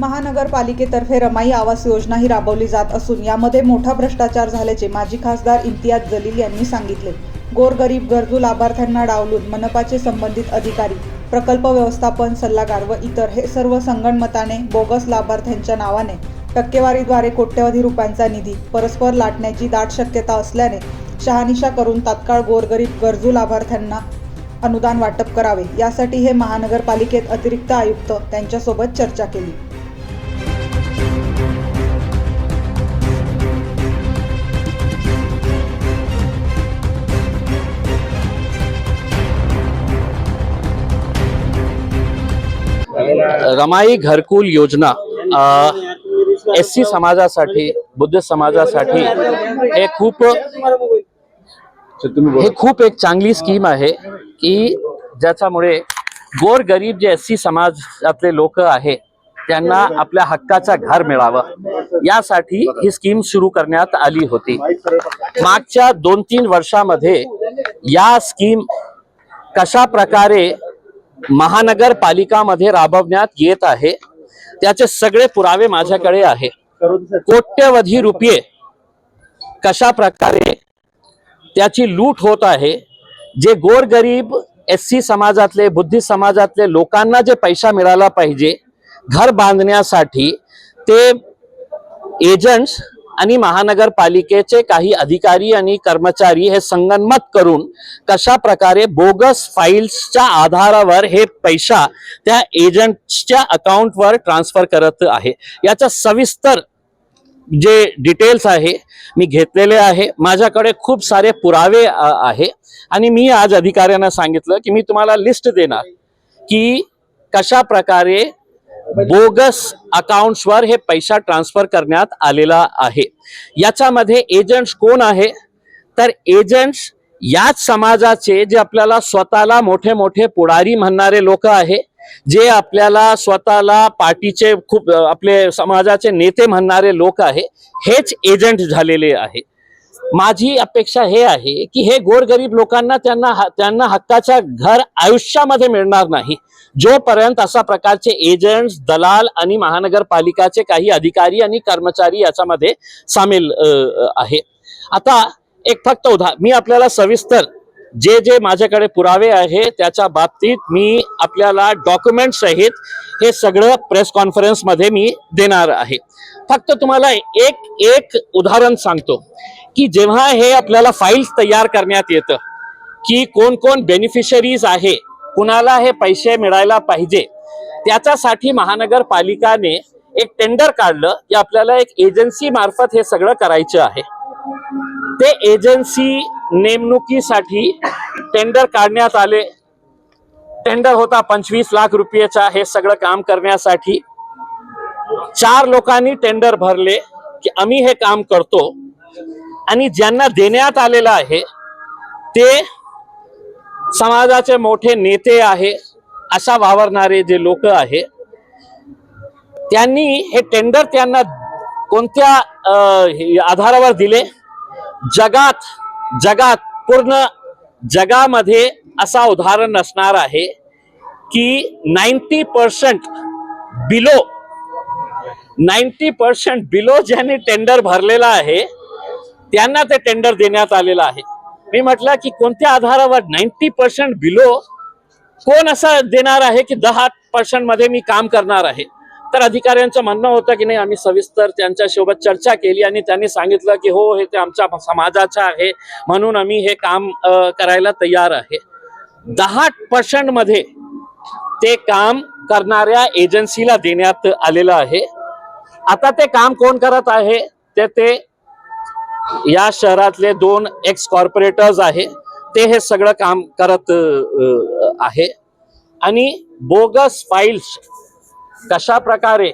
महानगरपालिकेतर्फे रमाई आवास योजना ही राबवली जात असून यामध्ये मोठा भ्रष्टाचार झाल्याचे माजी खासदार इम्तियाज जलील यांनी सांगितले. गोरगरीब गरजू लाभार्थ्यांना डावलून मनपाचे संबंधित अधिकारी प्रकल्प व्यवस्थापन सल्लागार व इतर हे सर्व संगणमताने बोगस लाभार्थ्यांच्या नावाने टक्केवारीद्वारे कोट्यवधी रुपयांचा निधी परस्पर लाटण्याची दाट शक्यता असल्याने शहानिशा करून तात्काळ गोरगरीब गरजू लाभार्थ्यांना अनुदान वाटप करावे. यासाठी हे महानगरपालिकेत अतिरिक्त आयुक्त त्यांच्यासोबत चर्चा केली. रमाई घरकुल योजना एस सी समाजासाठी बुद्ध समाजासाठी हे खूप हे खूप एक चांगली स्कीम आहे की ज्याच्यामुळे गोर गरीब जे एस सी समाजातले लोक आहे त्यांना आपल्या हक्काचा घर मिळावं. यासाठी ही स्कीम सुरू करण्यात आली होती. मागच्या दोन तीन वर्षामध्ये या स्कीम कशा प्रकारे महानगरपालिकामध्ये राबवण्यात येत आहे त्याचे सगळे पुरावे माझ्याकडे आहे. कोट्यवधी रुपये कशा प्रकारे त्याची लूट होत आहे जे गोरगरीब एस सी समाजातले बुद्धी समाजातले लोकांना जे पैसा मिळाला पाहिजे घर बांधण्यासाठी ते एजंट्स आणि महानगरपालिकेचे काही अधिकारी आणि कर्मचारी हे संगनमत करून कशा प्रकारे बोगस फाईल्सच्या आधारावर हे पैसा त्या एजंट्सच्या अकाउंटवर ट्रान्सफर करत आहे. याचा सविस्तर जे डिटेल्स आहे मी घेतलेले आहे. माझ्याकडे खूप सारे पुरावे आहे. आणि मी आज अधिकाऱ्यांना सांगितलं की मी तुम्हाला लिस्ट देणार की कशा प्रकारे बोगस अकाउंट्सवर हे पैसा ट्रान्सफर करण्यात आलेला आहे. याच्यामध्ये एजंट्स कोण आहे? तर एजंट्स याच समाजाचे जे आपल्याला स्वतःला मोठे मोठे पुढारी म्हणणारे लोक आहे जे आपल्याला स्वतःला पार्टीचे खूप आपले समाजाचे नेते म्हणणारे लोक आहे हेच एजंट झालेले आहे. माझी अपेक्षा हे आहे की हे गोरगरीब लोकांना त्यांना ह- त्यांना हक्काचा घर आयुष्यामध्ये मिळणार नाही. जोपर्यंत अशा प्रकारचे एजंट्स दलाल आणि महानगरपालिकाचे काही अधिकारी आणि कर्मचारी याच्यामध्ये सामील आहे. आता एक फक्त उदा मी आपल्याला सविस्तर जे जे माझ्याकडे पुरावे आहे त्याच्या बाबतीत मी आपल्याला डॉक्युमेंट सहित हे सगळं प्रेस कॉन्फरन्समध्ये मी देणार आहे. फक्त तुम्हाला एक एक उदाहरण सांगतो की जेव्हा हे आपल्याला फाईल्स तयार करण्यात येतं की कोण कोण बेनिफिशरीज आहे कुणाला हे पैसे मिळायला पाहिजे? त्याच्यासाठी महानगरपालिकाने एक टेंडर काढलं. की आपल्याला एक एजन्सी मार्फत हे सगळं करायचं आहे. ते एजन्सी नेमणुकीसाठी टेंडर काढण्यात आले. टेंडर होता पंचवीस लाख रुपयेचा. हे सगळं काम करण्यासाठी चार लोकांनी टेंडर भरले की आम्ही हे काम करतो. आणि ज्यांना देण्यात आलेलं आहे ते समाजाचे मोठे नेते आहे अशा वावरणारे जे लोक आहे त्यांनी हे टेंडर त्यांना कोणत्या हे आधारावर दिले? जगात जगात पूर्ण जगामध्ये असा उदाहरण असणार आहे की ninety percent below ninety percent below ज्यांनी टेंडर भरलेला आहे त्यांना ते टेंडर देण्यात आलेलं आहे. मी म्हटलं की कोणत्या आधारावर नाईन्टी पर्सेंट बिलो कोण असं देणार आहे की दहा पर्सेंटमध्ये मी काम करणार आहे? तर अधिकाऱ्यांचं म्हणणं होतं की नाही आम्ही सविस्तर त्यांच्यासोबत चर्चा केली आणि त्यांनी सांगितलं की हो हे ते आमच्या समाजाचं आहे म्हणून आम्ही हे काम करायला तयार आहे. दहा पर्सेंटमध्ये ते काम करणाऱ्या एजन्सीला देण्यात आलेलं आहे. आता ते काम कोण करत आहे? ते ते या शहरातले दोन एक्स कॉर्पोरेटर्स आहे. ते हे सगळं काम करत आहे. आणि बोगस फाईल्स कशा प्रकारे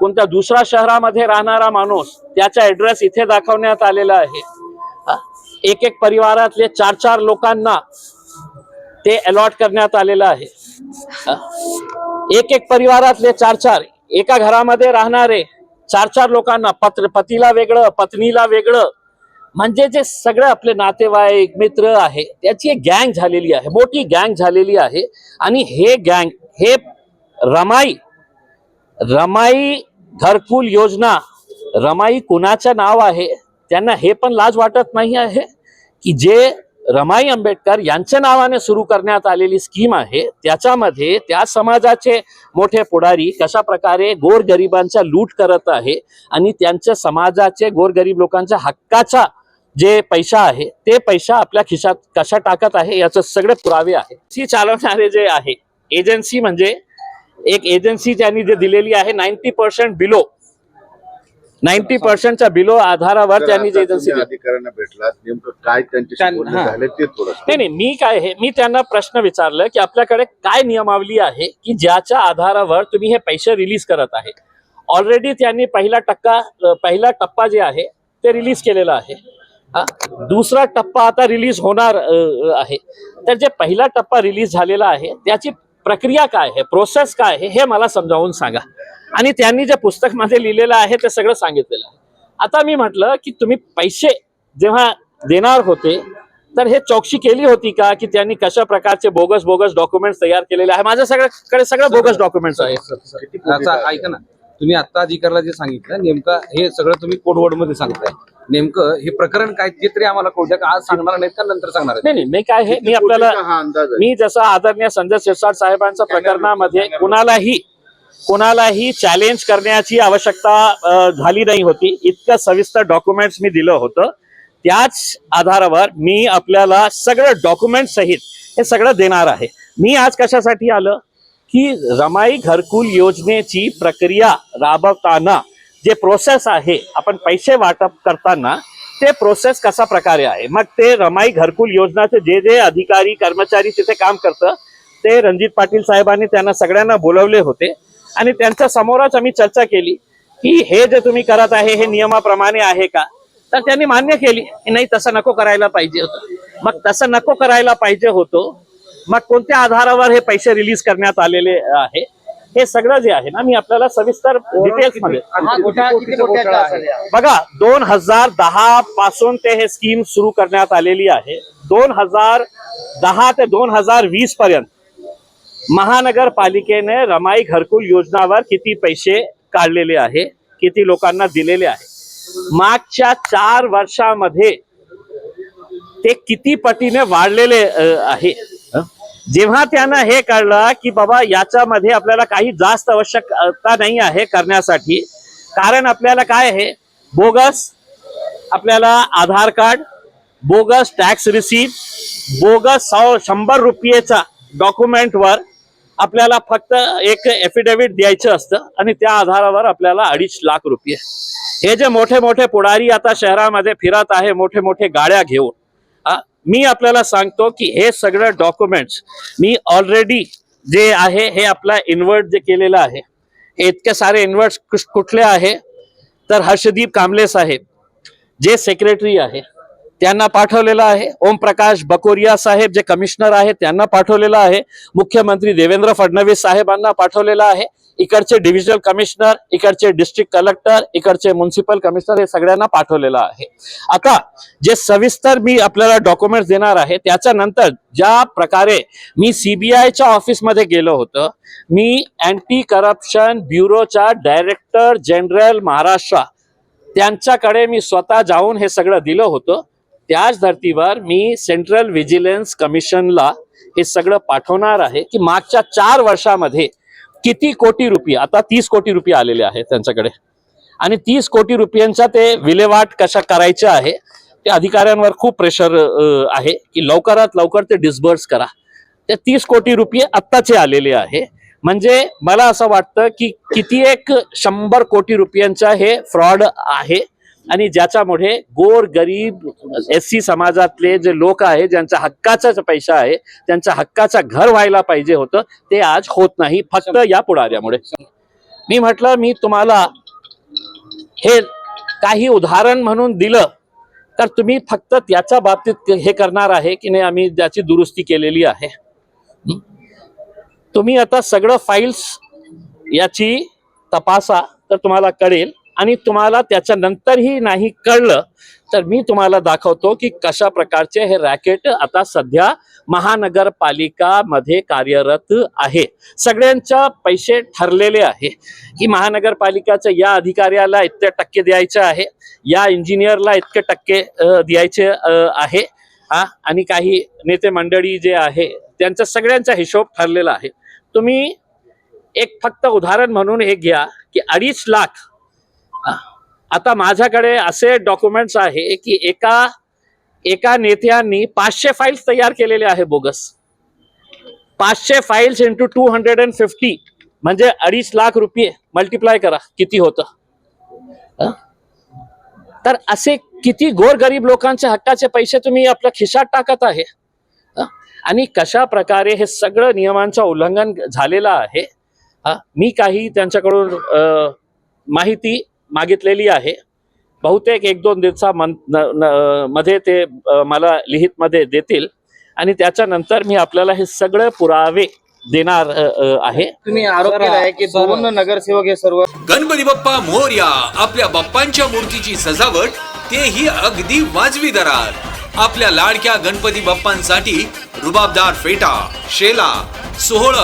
कोणत्या दुसऱ्या शहरामध्ये राहणारा माणूस त्याचा ऍड्रेस इथे दाखवण्यात आलेला आहे. एक एक परिवारातले चार चार लोकांना ते अलॉट करण्यात आलेलं आहे. एक एक परिवारातले चार चार एका घरामध्ये राहणारे चार चार लोकांना पत्र पतीला वेगळं पत्नीला वेगळं म्हणजे जे सगळे आपले नातेवाईक मित्र आहे त्याची एक गँग झालेली आहे मोठी गँग झालेली आहे. आणि हे गँग हे रमाई रमाई घरकुल योजना रमाई कुणाचं नाव आहे त्यांना हे पण लाज वाटत नाही आहे की जे रमाई आंबेडकर यांच्या नावाने सुरू करण्यात आलेली स्कीम आहे त्याच्यामध्ये त्या समाजाचे मोठे पुढारी कशा प्रकारे गोरगरिबांचा लूट करत आहे आणि त्यांच्या समाजाचे गोरगरीब लोकांच्या हक्काचा जे पैसा आहे ते पैसा आपल्या खिशात कशा टाकत आहे याचे सगळे पुरावे आहे ती चालवणारे जे आहे एजन्सी म्हणजे एक एजन्सी त्यांनी जे दिलेली आहे नाईन्टी पर्सेंट बिलो नाईन्टी पर्सेंटच्या बिलो आधारावर त्यांनी जे एजन्सी अधिकाऱ्यांना भेटला नेमकं काय हा. नाही नाही मी काय आहे मी त्यांना प्रश्न विचारलं की आपल्याकडे काय नियमावली आहे की ज्याच्या आधारावर तुम्ही हे पैसे रिलीज करत आहे. ऑलरेडी त्यांनी पहिला टक्का पहिला टप्पा जे आहे ते रिलीज केलेला आहे. हा दुसरा टप्पा आता रिलीज होणार आहे. तर जे पहिला टप्पा रिलीज झालेला आहे त्याची प्रक्रिया काय आहे प्रोसेस काय आहे हे मला समजावून सांगा. आणि त्यांनी जे पुस्तकमध्ये लिहिलेलं आहे ते सगळं सांगितलेलं आहे. आता मी म्हटलं की तुम्ही पैसे जेव्हा देणार होते तर हे चौकशी केली होती का की त्यांनी कशा प्रकारचे बोगस बोगस डॉक्युमेंट्स तयार केलेले आहे? माझ्या सगळ्याकडे सगळं बोगस डॉक्युमेंट्स आहे? ऐका ना. तुम्ही आता अधिकाऱ्याला जे सांगितलं नेमकं हे सगळं तुम्ही कोडवर्डमध्ये सांगताय नेमकं हे प्रकरण काय ते तरी आम्हाला कळू का? आज सांगणार नाहीत का? नंतर सांगणार आहेत? नाही नाही मी काय किती मी आपल्याला कोटीचा हा अंदाज आहे? मी जसं आदरणीय संजय शिरसाट साहेबांच्या प्रकरणामध्ये कुणालाही कुणालाही चॅलेंज करण्याची आवश्यकता अ, झाली नाही होती. इतकं सविस्तर डॉक्युमेंट्स मी दिलं होतं. त्याच आधारावर मी आपल्याला सगळं डॉक्युमेंट सहित हे सगळं देणार आहे. मी आज कशासाठी आलं? की रमाई घरकुल योजनेची प्रक्रिया राबवताना जे प्रोसेस आहे आपण पैसे वाटप करताना ते प्रोसेस कसा प्रकारे आहे? मग ते रमाई घरकुल योजनाचे जे जे अधिकारी कर्मचारी तिथे काम करतं ते रणजित पाटील साहेबांनी त्यांना सगळ्यांना बोलवले होते. आणि त्यांच्या समोरच आम्ही चर्चा केली की हे जे तुम्ही करत आहे हे नियमाप्रमाणे आहे का? तर त्यांनी मान्य केली की नाही तसं नको करायला पाहिजे होतं. मग तसं नको करायला पाहिजे होतो मग कोणत्या आधारावर हे पैसे रिलीज करण्यात आलेले आहे? हे सगळं जे आहे ना मी आपल्याला सविस्तर डिटेल्समध्ये हा बघा दोन हजार दहा पासून ते हे स्कीम सुरू करण्यात आलेली आहे. दोन हजार दहा ते दोन हजार वीस पर्यंत महानगरपालिकेने रमाई घरकुल योजनावर किती पैसे काढलेले आहे किती लोकांना दिलेले आहे? मागच्या चार वर्षामध्ये ते किती पटीने वाढलेले आहे? जेव्हा त्यानं हे कळलं की बाबा याच्यामध्ये आपल्याला काही जास्त आवश्यकता नाही आहे करण्यासाठी कारण आपल्याला काय आहे? बोगस आपल्याला Aadhaar card bogus tax receipt bogus सौ शंभर रुपयेचा डॉक्युमेंटवर आपल्याला फक्त एक एफिडेव्हिट द्यायचं असतं आणि त्या आधारावर आपल्याला अडीच लाख रुपये. हे जे मोठे मोठे पुढारी आता शहरामध्ये फिरत आहे मोठे मोठे गाड्या घेऊन मी आपल्याला सांगतो की हे सगळं डॉक्युमेंट्स मी ऑलरेडी जे आहे हे आपला इन्व्हर्ट जे केलेलं आहे हे इतके सारे इन्व्हर्ट कुठले आहे? तर हर्षदीप कामले साहेब जे सेक्रेटरी आहे त्यांना पाठवलेलं आहे. ओमप्रकाश बकोरिया साहेब जे कमिशनर आहेत त्यांना पाठवलेलं आहे. मुख्यमंत्री देवेंद्र फडणवीस साहेबांना पाठवलेलं आहे. इकडचे डिव्हिजनल कमिशनर इकडचे डिस्ट्रिक्ट कलेक्टर इकडचे म्युन्सिपल कमिशनर हे सगळ्यांना पाठवलेलं आहे. आता जे सविस्तर मी आपल्याला डॉक्युमेंट देणार आहे त्याच्यानंतर ज्या प्रकारे मी सीबीआयच्या ऑफिसमध्ये गेलो होतो मी अँटी करप्शन ब्युरोच्या डायरेक्टर जनरल महाराष्ट्र त्यांच्याकडे मी स्वतः जाऊन हे सगळं दिलं होतं. त्याच धर्तीवर मी सेंट्रल व्हिजिलन्स कमिशनला हे सगळं पाठवणार आहे की मागच्या चार वर्षामध्ये किती कोटी रुपये? आता तीस कोटी रुपये आलेले आहेत त्यांच्याकडे. आणि तीस कोटी रुपयांचा ते विल्हेवाट कशा करायच्या आहे ते अधिकाऱ्यांवर खूप प्रेशर आहे की लवकरात लवकर ते डिस्बर्स करा. ते तीस कोटी रुपये आत्ताचे आलेले आहे. म्हणजे मला असं वाटतं की किती एक शंभर कोटी रुपयांचा हे फ्रॉड आहे. आणि ज्याच्यामुळे गोर गरीब एस सी समाजातले जे लोक आहे ज्यांचा हक्काचा पैसा आहे त्यांचा हक्काचा घर व्हायला पाहिजे होतं ते आज होत नाही फक्त या पुढाऱ्यामुळे. मी म्हटलं मी तुम्हाला हे काही उदाहरण म्हणून दिलं तर तुम्ही फक्त त्याच्या बाबतीत हे करणार आहे की नाही आम्ही त्याची दुरुस्ती केलेली आहे. तुम्ही आता सगळं फाईल्स याची तपासा तर तुम्हाला कळेल आणि तुम्हाला त्याच्यानंतरही नाही कळलं तर मी तुम्हाला दाखवतो की कशा प्रकारचे हे रॅकेट आता सध्या महानगरपालिकामध्ये कार्यरत आहे. सगळ्यांच्या पैसे ठरलेले आहे की महानगरपालिकाच्या या अधिकाऱ्याला इतके टक्के द्यायचे आहे या इंजिनियरला इतके टक्के द्यायचे आहे. हा? आणि काही नेते मंडळी जे आहे त्यांचा सगळ्यांचा हिशोब ठरलेला आहे. तुम्ही एक फक्त उदाहरण म्हणून हे घ्या की अडीच लाख आता माझ्याकडे असे डॉक्युमेंट्स आहे की एका एका नेत्यांनी पाचशे फाईल्स तयार केलेले आहे बोगस पाचशे files into two hundred and fifty म्हणजे अडीच लाख रुपये मल्टिप्लाय करा किती होतं? तर असे किती गोरगरीब लोकांच्या हक्काचे पैसे तुम्ही आपल्या खिशात टाकत आहे. आणि कशा प्रकारे हे सगळं नियमांचं उल्लंघन झालेलं आहे मी काही त्यांच्याकडून माहिती मागितलेली आहे. बहुतेक एक दोन दिवसा मध्ये ते मला लिहित मध्ये देतील. आणि त्याच्यानंतर मी आपल्याला हे सगळे पुरावे देणार आहे. तुम्ही आरोप सर, केला आहे की. दोन नगरसेवक हे सर्व गणपती बाप्पा मोरया आपल्या बाप्पांच्या मूर्तीची सजावट तेही अगदी वाजवी दरात. आपल्या लाडक्या गणपती बाप्पांसाठी रुबाबदार फेटा शेला सोहळ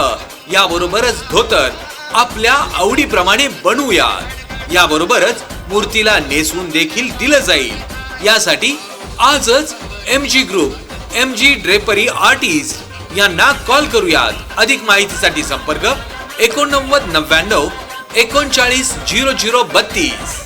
याबरोबरच धोतर आपल्या आवडीप्रमाणे बनवूयात. याबरोबरच मूर्तीला नेसवून देखील दिलं जाईल. यासाठी आजच M G group M G drapery artist यांना कॉल करूयात. अधिक माहितीसाठी संपर्क एकोणनव्वद नव्याण्णव एकोणचाळीस झिरो झिरो बत्तीस.